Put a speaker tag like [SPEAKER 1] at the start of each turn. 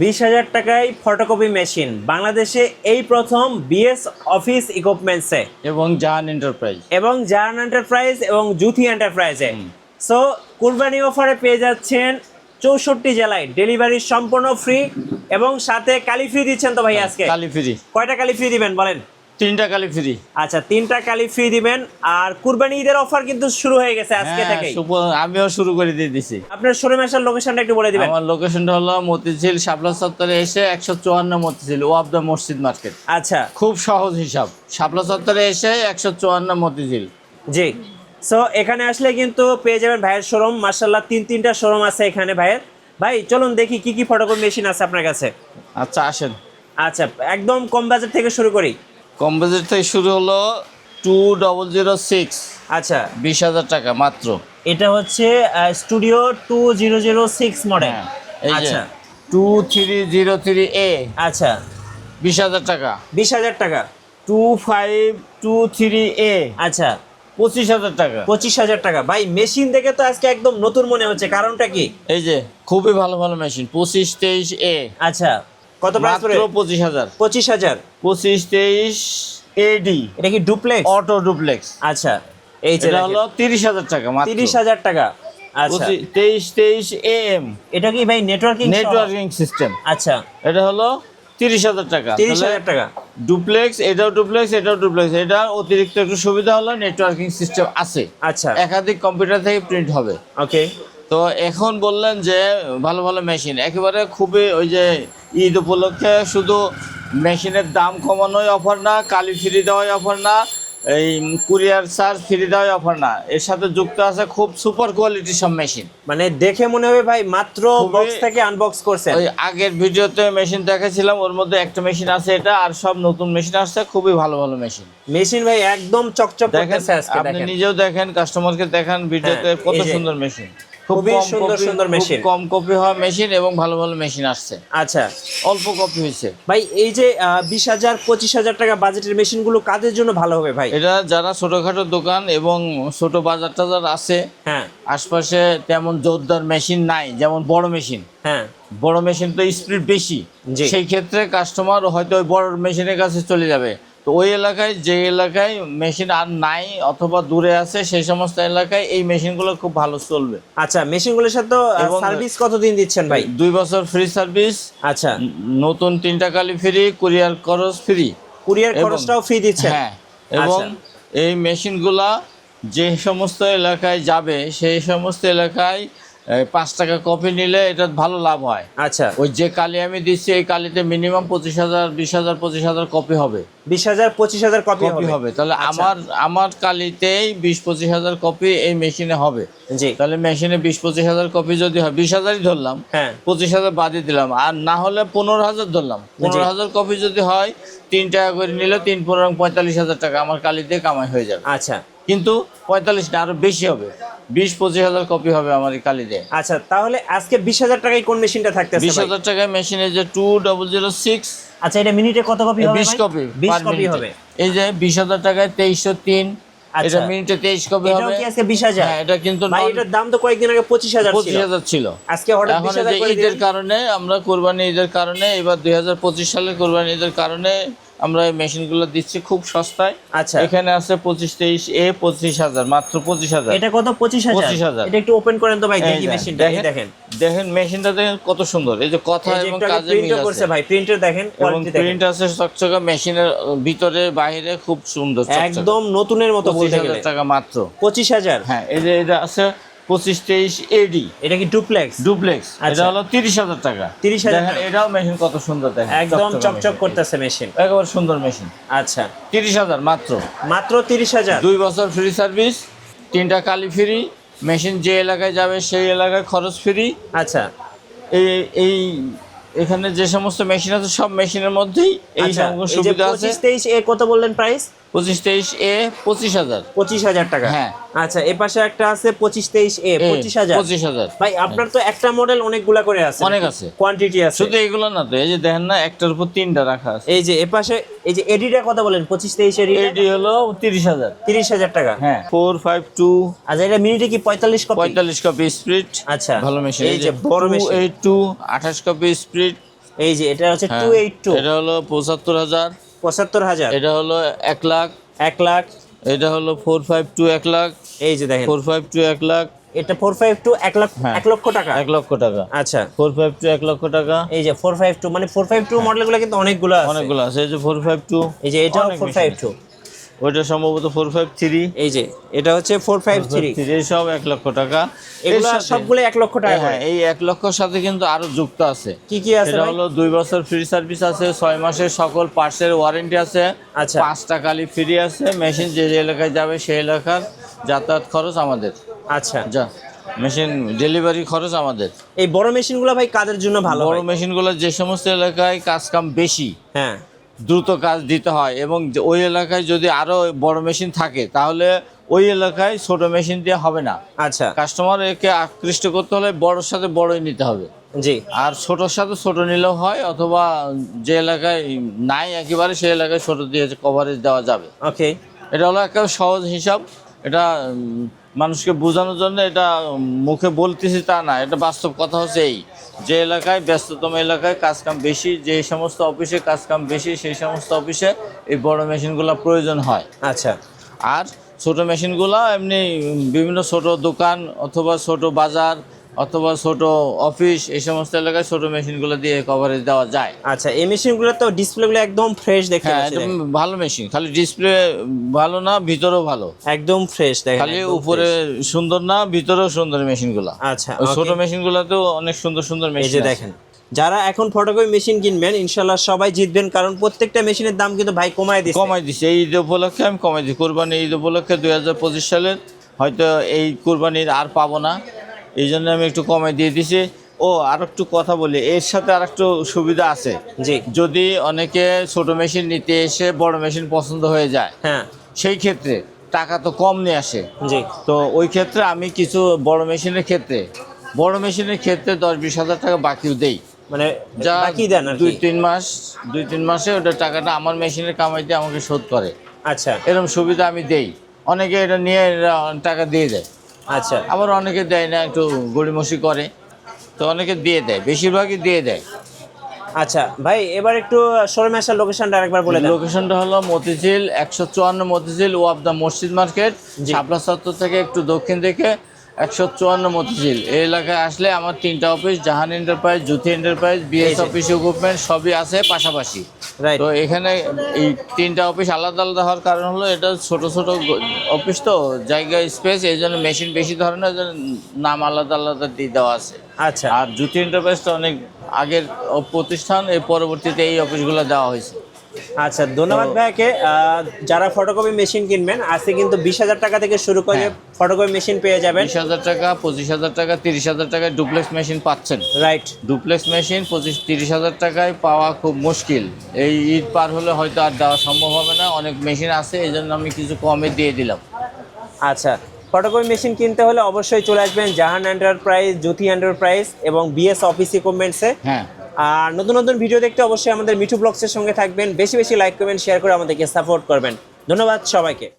[SPEAKER 1] বিশ হাজার টাকায় ফটোকপি মেশিন বাংলাদেশে এই প্রথম বিএস অফিস ইকুইপমেন্টসে
[SPEAKER 2] এবং জাহান এন্টারপ্রাইজ
[SPEAKER 1] এবং জার্ন এন্টারপ্রাইজ এবং জুথি এন্টারপ্রাইজে সো কুরবানি অফারে পেয়ে যাচ্ছেন চৌষট্টি জেলায়। ডেলিভারি সম্পূর্ণ ফ্রি এবং সাথে কালি ফ্রি দিচ্ছেন তো ভাই আজকে?
[SPEAKER 2] কালি ফ্রি
[SPEAKER 1] কয়টা কালি ফ্রি দিবেন বলেন?
[SPEAKER 2] তিনটা কালি ফ্রি
[SPEAKER 1] আচ্ছা তিনটা কালি ফ্রি দিবেন। আর কুরবানি ঈদের অফার কিন্তু শুরু হয়ে গেছে আজকে থেকে
[SPEAKER 2] আমিও শুরু করে দিয়ে দিছি।
[SPEAKER 1] আপনার শোরুম আসার লোকেশনটা একটু বলে দিবেন।
[SPEAKER 2] আমার লোকেশনটা হলো মতিঝিল শাপলা চত্বরে এসে একশো চুয়ান্ন মতিঝিল ওয়াব দ্য মসজিদ মার্কেট
[SPEAKER 1] আচ্ছা।
[SPEAKER 2] খুব সহজ হিসাব। শাপলা চত্বরে এসে একশো চুয়ান্ন মতিঝিল।
[SPEAKER 1] জি। সো এখানে আসলে কিন্তু পেয়ে যাবেন ভাইয়ের শোরুম। মার্শাল্লাহ তিন তিনটা শোরুম আছে এখানে ভাইয়ের। ভাই চলুন দেখি কি কি ফটোকপি মেশিন আছে আপনার কাছে।
[SPEAKER 2] আচ্ছা আসেন।
[SPEAKER 1] আচ্ছা একদম কম বাজেট থেকে শুরু করি।
[SPEAKER 2] কম বাজেট থেকে শুরু হলো টু ডবল জিরো সিক্স
[SPEAKER 1] আচ্ছা।
[SPEAKER 2] বিশ হাজার টাকা মাত্র।
[SPEAKER 1] এটা হচ্ছে studio two zero zero six model আচ্ছা।
[SPEAKER 2] Two three zero three A
[SPEAKER 1] আচ্ছা।
[SPEAKER 2] বিশ হাজার টাকা।
[SPEAKER 1] বিশ হাজার টাকা।
[SPEAKER 2] Two five two three A
[SPEAKER 1] আচ্ছা।
[SPEAKER 2] পঁচিশ হাজার টাকা।
[SPEAKER 1] পঁচিশ হাজার টাকা। ভাই মেশিন দেখে তো আজকে একদম নতুন মনে হচ্ছে। কারণটা কি?
[SPEAKER 2] এই যে খুবই ভালো ভালো মেশিন পঁচিশ তেইশ এ
[SPEAKER 1] আচ্ছা। কত প্রাইস পড়ে?
[SPEAKER 2] পঁচিশ হাজার।
[SPEAKER 1] পঁচিশ হাজার।
[SPEAKER 2] পঁচিশ তেইশ এডি
[SPEAKER 1] এটা কি ডুপ্লেক্স
[SPEAKER 2] অটো ডুপ্লেক্স
[SPEAKER 1] আচ্ছা। এই যে
[SPEAKER 2] এটা হলো তিরিশ হাজার টাকা মাত্র।
[SPEAKER 1] তিরিশ হাজার টাকা। আচ্ছা।
[SPEAKER 2] তেইশ তেইশ এম
[SPEAKER 1] এটা কি ভাই নেটওয়ার্কিং
[SPEAKER 2] নেটওয়ার্কিং সিস্টেম
[SPEAKER 1] আচ্ছা।
[SPEAKER 2] এটা হলো তিরিশ হাজার টাকা।
[SPEAKER 1] তিরিশ হাজার টাকা।
[SPEAKER 2] ডুপ্লেক্স এটাও ডুপ্লেক্স এটাও ডুপ্লেক্স এটা অতিরিক্ত একটু সুবিধা হলো নেটওয়ার্কিং সিস্টেম আছে।
[SPEAKER 1] আচ্ছা।
[SPEAKER 2] একাধিক কম্পিউটার থেকে প্রিন্ট হবে।
[SPEAKER 1] ওকে
[SPEAKER 2] তো এখন বললেন যে ভালো ভালো মেশিন একেবারে খুবই ওই যে ঈদ উপলক্ষে শুধু মেশিনের দাম কমানোই অফার না কালি ফ্রি দেওয়াই অফার না এই কুরিয়ার চার্জ ফ্রি দেওয়াই অফার না। এর সাথে যুক্ত আছে খুব সুপার কোয়ালিটির সব মেশিন
[SPEAKER 1] মানে দেখে মনে হবে ভাই মাত্র বক্স থেকে আনবক্স করছেন।
[SPEAKER 2] ওই আগের ভিডিওতে মেশিন দেখাছিলাম ওর মধ্যে একটা মেশিন আছে এটা আর সব নতুন মেশিন আসছে খুবই ভালো ভালো মেশিন
[SPEAKER 1] মেশিন ভাই একদম চকচক
[SPEAKER 2] দেখেন
[SPEAKER 1] করতেছে আজকে
[SPEAKER 2] আপনি নিজেও দেখেন কাস্টমারকে দেখান ভিডিওতে
[SPEAKER 1] হ্যাঁ,
[SPEAKER 2] কত সুন্দর মেশিন
[SPEAKER 1] খুবই সুন্দর সুন্দর machine।
[SPEAKER 2] কম কপি হওয়া মেশিন এবং ভালো ভালো মেশিন আসছে।
[SPEAKER 1] আচ্ছা।
[SPEAKER 2] অল্প কপি হয়েছে।
[SPEAKER 1] ভাই এই যে বিশ হাজার পঁচিশ হাজার টাকা বাজেটের মেশিনগুলো কাদের জন্য ভালো হবে ভাই?
[SPEAKER 2] এটা যারা ছোটখাটো দোকান এবং ছোট বাজার টাজার আছে
[SPEAKER 1] হ্যাঁ।
[SPEAKER 2] আশপাশে তেমন জোরদার মেশিন নাই যেমন বড় মেশিন
[SPEAKER 1] হ্যাঁ।
[SPEAKER 2] বড় মেশিন তো স্পিড বেশি। সেই ক্ষেত্রে কাস্টমার হয়তো ওই বড় মেশিনের কাছে চলে যাবে। তো ওই এলাকায় যে এলাকায় মেশিন আর নাই অথবা দূরে আছে সেই সমস্ত এলাকায় এই মেশিনগুলো খুব ভালো চলবে।
[SPEAKER 1] আচ্ছা মেশিনগুলোর সাথে সার্ভিস কতদিন দিচ্ছেন ভাই?
[SPEAKER 2] দুই বছর ফ্রি সার্ভিস
[SPEAKER 1] আচ্ছা।
[SPEAKER 2] নতুন তিনটা কালি ফ্রি কুরিয়ার খরচ ফ্রি
[SPEAKER 1] কুরিয়ার খরচটাও ফ্রি দিচ্ছেন?
[SPEAKER 2] হ্যাঁ এবং
[SPEAKER 1] আচ্ছা।
[SPEAKER 2] এই মেশিনগুলা যে সমস্ত এলাকায় যাবে সেই সমস্ত এলাকায় পাঁচ টাকা কপি নিলে এটা ভালো লাভ হয়।
[SPEAKER 1] আচ্ছা।
[SPEAKER 2] ওই যে কালি আমি দিচ্ছি এই কালিতে মিনিমাম পঁচিশ হাজার বিশ হাজার পঁচিশ হাজার কপি হবে।
[SPEAKER 1] বিশ হাজার পঁচিশ হাজার কপি
[SPEAKER 2] কপি হবে। তাহলে
[SPEAKER 1] আচ্ছা।
[SPEAKER 2] আমার আমার কালিতেই বিশ পঁচিশ হাজার কপি এই মেশিনে হবে।
[SPEAKER 1] জি।
[SPEAKER 2] তাহলে মেশিনে বিশ পঁচিশ হাজার কপি যদি হয় বিশ হাজারই ধরলাম
[SPEAKER 1] হ্যাঁ।
[SPEAKER 2] পঁচিশ হাজার বাদই দিলাম। আর না হলে পনেরো হাজার ধরলাম। পনেরো হাজার কপি যদি হয় তিন টাকা করে নিলে তিন পনেরো পঁয়তাল্লিশ হাজার টাকা আমার কালিতে কামাই হয়ে যাবে।
[SPEAKER 1] আচ্ছা।
[SPEAKER 2] কিন্তু পঁয়তাল্লিশ না আরও বেশি হবে। বিশ পঁচিশ হাজার কপি হবে আমার এই কালিতে।
[SPEAKER 1] আচ্ছা তাহলে আজকে বিশ হাজার টাকায় কোন মেশিনটা থাকতেছে
[SPEAKER 2] বিশ হাজার টাকায় মেশিনে যে টু ডবল জিরো সিক্স
[SPEAKER 1] আচ্ছা এটা মিনিটে কত কপি হবে
[SPEAKER 2] বিশ কপি
[SPEAKER 1] বিশ কপি হবে।
[SPEAKER 2] এই যে বিশ হাজার টাকায় তেইশশো তিন। এটা মিনিটে তেইশ কপি হবে।
[SPEAKER 1] কি আজকে বিশ হাজার?
[SPEAKER 2] এটা কিন্তু
[SPEAKER 1] ভাই এটার দাম তো কয়েকদিন আগে পঁচিশ হাজার
[SPEAKER 2] পঁচিশ হাজার ছিল।
[SPEAKER 1] আজকে হঠাৎ বিশ হাজার
[SPEAKER 2] ঈদের কারণে আমরা কোরবানি ঈদের কারণে এবার দুই হাজার পঁচিশ সালে কোরবানি ঈদের কারণে আমরা এই মেশিনগুলো দিচ্ছি খুব সস্তায়।
[SPEAKER 1] আচ্ছা।
[SPEAKER 2] এখানে আছে পঁচিশ তেইশ এ পঁচিশ হাজার মাত্র পঁচিশ হাজার।
[SPEAKER 1] এটা কত? পঁচিশ হাজার?
[SPEAKER 2] 25,000
[SPEAKER 1] এটা একটু ওপেন করেন তো ভাই দেখি মেশিনটা দেখেন
[SPEAKER 2] দেখেন। মেশিনটা দেখেন কত সুন্দর। এই যে কথা এবং কাজে মিল
[SPEAKER 1] করছে
[SPEAKER 2] আছে।
[SPEAKER 1] ভাই প্রিন্টের দেখেন কোয়ালিটি দেখেন।
[SPEAKER 2] প্রিন্ট আছে চকচকা মেশিনের ভিতরে বাইরে খুব সুন্দর
[SPEAKER 1] একদম নতুনের মতো বলতে
[SPEAKER 2] হাজার
[SPEAKER 1] গেলে।
[SPEAKER 2] টাকা মাত্র।
[SPEAKER 1] পঁচিশ হাজার?
[SPEAKER 2] হ্যাঁ এই যে এটা আছে পঁচিশ তেইশ এডি
[SPEAKER 1] এটা কি ডুপ্লেক্স?
[SPEAKER 2] ডুপ্লেক্স। এটা
[SPEAKER 1] আচ্ছা।
[SPEAKER 2] হলো তিরিশ হাজার টাকা।
[SPEAKER 1] 30,000
[SPEAKER 2] দেখেন এটাও মেশিন কত সুন্দর দেখেন।
[SPEAKER 1] একদম
[SPEAKER 2] চকচক
[SPEAKER 1] করতেছে মেশিন।
[SPEAKER 2] একেবারে সুন্দর মেশিন।
[SPEAKER 1] আচ্ছা।
[SPEAKER 2] তিরিশ হাজার মাত্র।
[SPEAKER 1] মাত্র তিরিশ হাজার।
[SPEAKER 2] দুই বছর ফ্রি সার্ভিস তিনটা কালি ফ্রি মেশিন যে এলাকায় যাবে সেই এলাকায় খরচ ফ্রি
[SPEAKER 1] আচ্ছা।
[SPEAKER 2] এই এই এখানে যে সমস্ত মেশিন আছে সব মেশিনের মধ্যেই এই
[SPEAKER 1] আচ্ছা
[SPEAKER 2] সুবিধা আছে।
[SPEAKER 1] তেইশ এ কত বললেন প্রাইস
[SPEAKER 2] পঁচিশ তেইশ এ পঁচিশ হাজার।
[SPEAKER 1] পঁচিশ হাজার টাকা।
[SPEAKER 2] হ্যাঁ।
[SPEAKER 1] আচ্ছা এ পাশে একটা আছে পঁচিশ তেইশ এ পঁচিশ হাজার।
[SPEAKER 2] পঁচিশ হাজার।
[SPEAKER 1] ভাই আপনার তো একটা মডেল অনেকগুলা করে আছে।
[SPEAKER 2] অনেক আছে।
[SPEAKER 1] কোয়ান্টিটি আছে।
[SPEAKER 2] শুধু এগুলো না তো এই যে দেখেন না একটার উপর তিনটা রাখা আছে।
[SPEAKER 1] এই যে এ পাশে এই যে এডিটা কত বলেন পঁচিশ তেইশ এডি
[SPEAKER 2] এটি হলো তিরিশ হাজার।
[SPEAKER 1] তিরিশ হাজার টাকা।
[SPEAKER 2] হ্যাঁ। ফোর ফাইভ টু
[SPEAKER 1] আচ্ছা এটা মিনিটে কি পঁয়তাল্লিশ কপি
[SPEAKER 2] পঁয়তাল্লিশ কপি স্প্রিট
[SPEAKER 1] আচ্ছা।
[SPEAKER 2] ভালো মেশিন
[SPEAKER 1] এই যে বড় মেশিন
[SPEAKER 2] এইট টু আঠাশ কপি স্প্রিট
[SPEAKER 1] এই যে এটা হচ্ছে টু এইট টু
[SPEAKER 2] এটা হলো পঁচাত্তর হাজার।
[SPEAKER 1] পঁচাত্তর হাজার।
[SPEAKER 2] এটা হলো এক লাখ।
[SPEAKER 1] এক লাখ।
[SPEAKER 2] এটা হলো ফোর ফাইভ টু এক লাখ।
[SPEAKER 1] এই যে দেখেন।
[SPEAKER 2] ফোর ফাইভ টু এক লাখ।
[SPEAKER 1] এটা ফোর ফাইভ টু এক লাখ
[SPEAKER 2] হ্যাঁ।
[SPEAKER 1] এক লক্ষ টাকা।
[SPEAKER 2] এক লক্ষ টাকা।
[SPEAKER 1] আচ্ছা।
[SPEAKER 2] ফোর ফাইভ টু এক লক্ষ টাকা।
[SPEAKER 1] এই যে ফোর ফাইভ টু মানে ফোর ফাইভ টু মডেলগুলো কিন্তু অনেকগুলো আছে।
[SPEAKER 2] অনেকগুলো আছে। এই যে ফোর ফাইভ টু
[SPEAKER 1] এই যে এটা ফোর ফাইভ টু
[SPEAKER 2] ওইটা সম্ভবত ফোর ফাইভ থ্রি
[SPEAKER 1] এই যে এটা হচ্ছে ফোর ফাইভ থ্রি
[SPEAKER 2] সব এক লক্ষ টাকা।
[SPEAKER 1] এগুলো সবগুলো এক লক্ষ টাকা
[SPEAKER 2] হ্যাঁ এই এক লক্ষর সাথে কিন্তু আরও যুক্ত আছে।
[SPEAKER 1] কি কি আছে
[SPEAKER 2] এটা হলো দুই বছর ফ্রি সার্ভিস আছে ছয় মাসের সকল পার্টসের ওয়ারেন্টি আছে
[SPEAKER 1] আচ্ছা।
[SPEAKER 2] পাঁচটা কালি ফ্রি আছে মেশিন যে যে এলাকায় যাবে সেই এলাকার যাতায়াত খরচ আমাদের।
[SPEAKER 1] আচ্ছা।
[SPEAKER 2] যা মেশিন ডেলিভারি খরচ আমাদের।
[SPEAKER 1] এই বড় মেশিনগুলো ভাই কাদের জন্য ভালো
[SPEAKER 2] বড়? মেশিনগুলো যে সমস্ত এলাকায় কাজ কাম বেশি
[SPEAKER 1] হ্যাঁ।
[SPEAKER 2] দ্রুত কাজ দিতে হয় এবং ওই এলাকায় যদি আরও বড় মেশিন থাকে তাহলে ওই এলাকায় ছোট মেশিন দিয়ে হবে না।
[SPEAKER 1] আচ্ছা।
[SPEAKER 2] কাস্টমার একে আকৃষ্ট করতে হলে বড়োর সাথে বড়ই নিতে হবে।
[SPEAKER 1] জি।
[SPEAKER 2] আর ছোটোর সাথে ছোট নিলেও হয় অথবা যে এলাকায় নাই একেবারে সেই এলাকায় ছোট দিয়ে কভারেজ দেওয়া যাবে।
[SPEAKER 1] ওকে
[SPEAKER 2] এটা হলো একটা সহজ হিসাব। এটা মানুষকে বোঝানোর জন্য এটা মুখে বলতেছি তা না এটা বাস্তব কথা হচ্ছে এই। যে এলাকায় ব্যস্ততম এলাকায় কাজকাম বেশি যে সমস্ত অফিসে কাজকাম বেশি সেই সমস্ত অফিসে এই বড় মেশিনগুলো প্রয়োজন হয়।
[SPEAKER 1] আচ্ছা।
[SPEAKER 2] আর ছোট মেশিনগুলো এমনি বিভিন্ন ছোট দোকান অথবা ছোট বাজার অথবা ছোট অফিস এই সমস্ত এলাকায় ছোট মেশিনগুলো দিয়ে কভারেজ দেওয়া যায়।
[SPEAKER 1] আচ্ছা এই মেশিনগুলো তো ডিসপ্লেগুলো একদম ফ্রেশ দেখতে
[SPEAKER 2] হ্যাঁ
[SPEAKER 1] দেখেন।
[SPEAKER 2] ভালো মেশিন খালি ডিসপ্লে ভালো না ভিতরেও ভালো।
[SPEAKER 1] একদম ফ্রেশ দেখেন
[SPEAKER 2] খালি উপরে সুন্দর না ভিতরেও সুন্দর মেশিনগুলো।
[SPEAKER 1] আচ্ছা
[SPEAKER 2] ছোট। মেশিনগুলোতেও অনেক সুন্দর সুন্দর
[SPEAKER 1] এই
[SPEAKER 2] মেশিন
[SPEAKER 1] যে দেখেন যারা এখন ফটোকপি মেশিন কিনবেন ইনশাল্লাহ সবাই জিতবেন কারণ প্রত্যেকটা মেশিনের দাম কিন্তু ভাই কমায় দিচ্ছে।
[SPEAKER 2] কমায় দিছে এই ঈদ উপলক্ষে আমি কমাই দিই। কোরবানি ঈদ উপলক্ষে দুই হাজার পঁচিশ সালের হয়তো এই কোরবানির আর পাবো না। এই জন্য আমি একটু কমাই দিয়ে দিছি। ও আর একটু কথা বলি এর সাথে আর একটু সুবিধা আছে।
[SPEAKER 1] জি।
[SPEAKER 2] যদি অনেকে ছোট মেশিন নিতে এসে বড় মেশিন পছন্দ হয়ে যায়
[SPEAKER 1] হ্যাঁ।
[SPEAKER 2] সেই ক্ষেত্রে টাকা তো কম নিয়ে আসে।
[SPEAKER 1] জি।
[SPEAKER 2] তো ওই ক্ষেত্রে আমি কিছু বড় মেশিনের ক্ষেত্রে বড় মেশিনের ক্ষেত্রে দশ বিশ হাজার টাকা বাকিও দেই।
[SPEAKER 1] মানে
[SPEAKER 2] যা
[SPEAKER 1] বাকি দেন
[SPEAKER 2] দুই তিন মাস দুই তিন মাসে ওটা টাকাটা আমার মেশিনের কামাইতে আমাকে শোধ করে।
[SPEAKER 1] আচ্ছা।
[SPEAKER 2] এরকম সুবিধা আমি দেই। অনেকে এটা নিয়ে টাকা দিয়ে দেয়।
[SPEAKER 1] আচ্ছা।
[SPEAKER 2] আবার অনেকে দেয় না একটু গড়িমসি করে। তো অনেকে দিয়ে দেয় বেশিরভাগই দিয়ে দেয়।
[SPEAKER 1] আচ্ছা ভাই এবার একটু শোরুমে আসার লোকেশনটা আরেকবার বলে দেন।
[SPEAKER 2] লোকেশনটা হলো মতিঝিল একশো চুয়ান্ন মতিঝিল ওয়াব দ্য মসজিদ মার্কেট। শাপলা চত্বর থেকে একটু দক্ষিণ দিকে। একশো চুয়ান্ন মতিঝিল। এই এলাকায় আসলে আমার তিনটা office Jahan enterprise Jyoti enterprise BS
[SPEAKER 1] এই
[SPEAKER 2] অফিস ইকুইপমেন্ট সবই আছে পাশাপাশি।
[SPEAKER 1] রাইট
[SPEAKER 2] তো এখানে এই তিনটা অফিস আলাদা আলাদা হওয়ার কারণ হলো এটা ছোট ছোট অফিস তো জায়গা স্পেস এই জন্য মেশিন বেশি ধরে না এই নাম আলাদা আলাদা দিয়ে দেওয়া আছে।
[SPEAKER 1] আচ্ছা।
[SPEAKER 2] আর জ্যোতি এন্টারপ্রাইজটা অনেক আগের প্রতিষ্ঠান এর পরবর্তীতে এই অফিসগুলো দেওয়া হয়েছে।
[SPEAKER 1] আচ্ছা ধন্যবাদ ভাইকে যারা ফটোকপি মেশিন কিনবেন আজকে কিন্তু বিশ হাজার টাকা থেকে শুরু করে
[SPEAKER 2] হ্যাঁ।
[SPEAKER 1] ফটোকপি মেশিন পেয়ে যাবেন।
[SPEAKER 2] বিশ হাজার টাকা পঁচিশ হাজার টাকা তিরিশ হাজার টাকায় ডুপ্লেক্স মেশিন পাচ্ছেন।
[SPEAKER 1] রাইট
[SPEAKER 2] ডুপ্লেক্স মেশিন পঁচিশ তিরিশ হাজার টাকায় পাওয়া খুব মুশকিল। এই ঈদ পার হলে হয়তো আর দেওয়া সম্ভব হবে না অনেক মেশিন আছে এই জন্য আমি কিছু কমে দিয়ে দিলাম।
[SPEAKER 1] আচ্ছা ফটোকপি মেশিন কিনতে হলে অবশ্যই চলে আসবেন জাহান এন্টারপ্রাইজ জ্যোতি এন্টারপ্রাইজ এবং বিএস অফিস ইকুইপমেন্টসে
[SPEAKER 2] হ্যাঁ।
[SPEAKER 1] আর নতুন নতুন ভিডিও দেখতে অবশ্যই আমাদের মিঠু ব্লগসের সঙ্গে থাকবেন। বেশি বেশি লাইক করবেন শেয়ার করে আমাদেরকে সাপোর্ট করবেন। ধন্যবাদ সবাইকে।